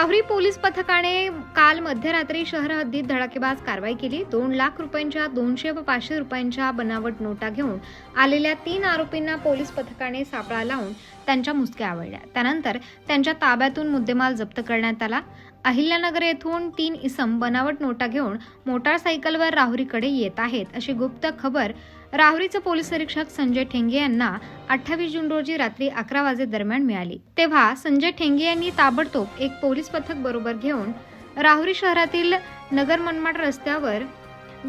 Rahuri police पथकाने काल मध्यरात्री शहर हद्दीत धडाकेबाज कारवाई केली. दोन लाख रुपयांच्या दोनशे व पाचशे रुपयांच्या बनावट नोटा घेऊन आलेल्या तीन आरोपींना पोलीस पथकाने सापळा लावून त्यांच्या मुसक्या आवडल्या त्यानंतर त्यांच्या ताब्यातून मुद्देमाल जप्त करण्यात आला. अहिल्यानगर येथून तीन इसम बनावट नोटा घेऊन मोटारसायकलवर राहुरीकडे येत आहेत अशी गुप्त खबर राहुरीचे पोलीस निरीक्षक संजय ठेंगे यांना अठ्ठावीस जून रोजी रात्री अकरा वाजे दरम्यान मिळाली. तेव्हा संजय ठेंगे यांनी ताबडतोब एक पोलीस पथक बरोबर घेऊन राहुरी शहरातील नगर मनमाड रस्त्यावर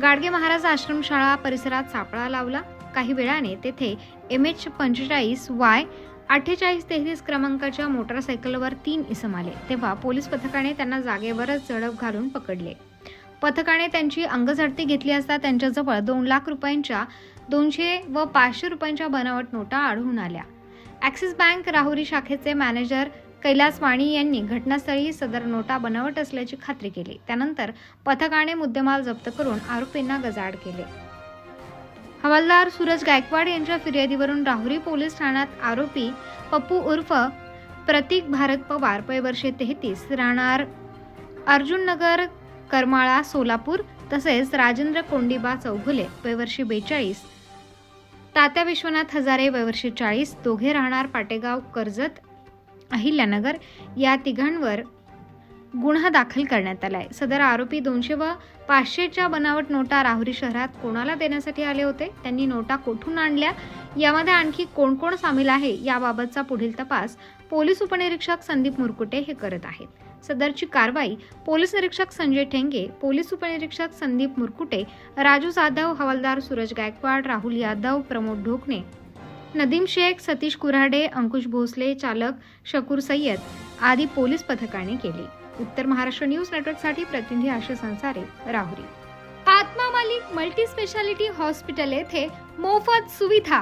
गाडगे महाराज आश्रमशाळा परिसरात सापळा लावला. काही वेळाने तेथे एम एच पंचेचाळीस वाय अठ्ठेचाळीस तेहतीस क्रमांकाच्या मोटारसायकलवर तीन इसम आले. तेव्हा पोलीस पथकाने त्यांना जागेवरच झडप घालून पकडले. पथकाने त्यांची अंगझडती घेतली असता त्यांच्याजवळ दोन लाख रुपयांच्या दोनशे व पाचशे रुपयांच्या बनावट नोटा आढळून आल्या. ॲक्सिस बँक राहुरी शाखेचे मॅनेजर कैलास वाणी यांनी घटनास्थळी सदर नोटा बनावट असल्याची खात्री केली. त्यानंतर पथकाने मुद्देमाल जप्त करून आरोपींना गजाड केले. हवालदार सूरज गायकवाड यांच्या फिर्यादीवरून राहुरी पोलीस ठाण्यात आरोपी पप्पू उर्फ प्रतीक भारत पवार वय वर्षे तेहतीस राहणार अर्जुन नगर करमाळा सोलापूर तसेच राजेंद्र कोंडिबा चौघुले वयवर्षी बेचाळीस. तात्या विश्वनाथ हजारे वयवर्षी चाळीस. दोघे राहणार पाटेगाव कर्जत अहिल्यानगर या तिघांवर गुन्हा दाखल करण्यात आलाय. सदर आरोपी दोनशे व पाचशेच्या बनावट नोटा राहुरी शहरात कोणाला देण्यासाठी आले होते? त्यांनी नोटा कोठून आणल्या? यामध्ये आणखी कोण कोण सामील आहे याबाबतचा पुढील तपास पोलीस उपनिरीक्षक संदीप मुरकुटे हे करत आहेत. सदरची कारवाई पोलीस निरीक्षक संजय ठेंगे पोलीस उपनिरीक्षक संदीप मुरकुटे राजू जाधव हवालदार सूरज गायकवाड राहुल यादव प्रमोद ढोकणे नदीम शेख सतीश कुऱ्हाडे अंकुश भोसले चालक शकूर सय्यद आदी पोलीस पथकाने केले. उत्तर महाराष्ट्र न्यूज नेटवर्कसाठी प्रतिनिधी आशिष संसारे राहुरी. आत्मा मालिक मल्टी स्पेशालिटी हॉस्पिटल येथे मोफत सुविधा.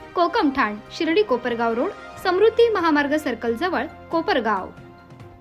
Kokamthan Shirdi Kopargaon road Samruddhi Mahamarg circle जवळ कोपरगाव.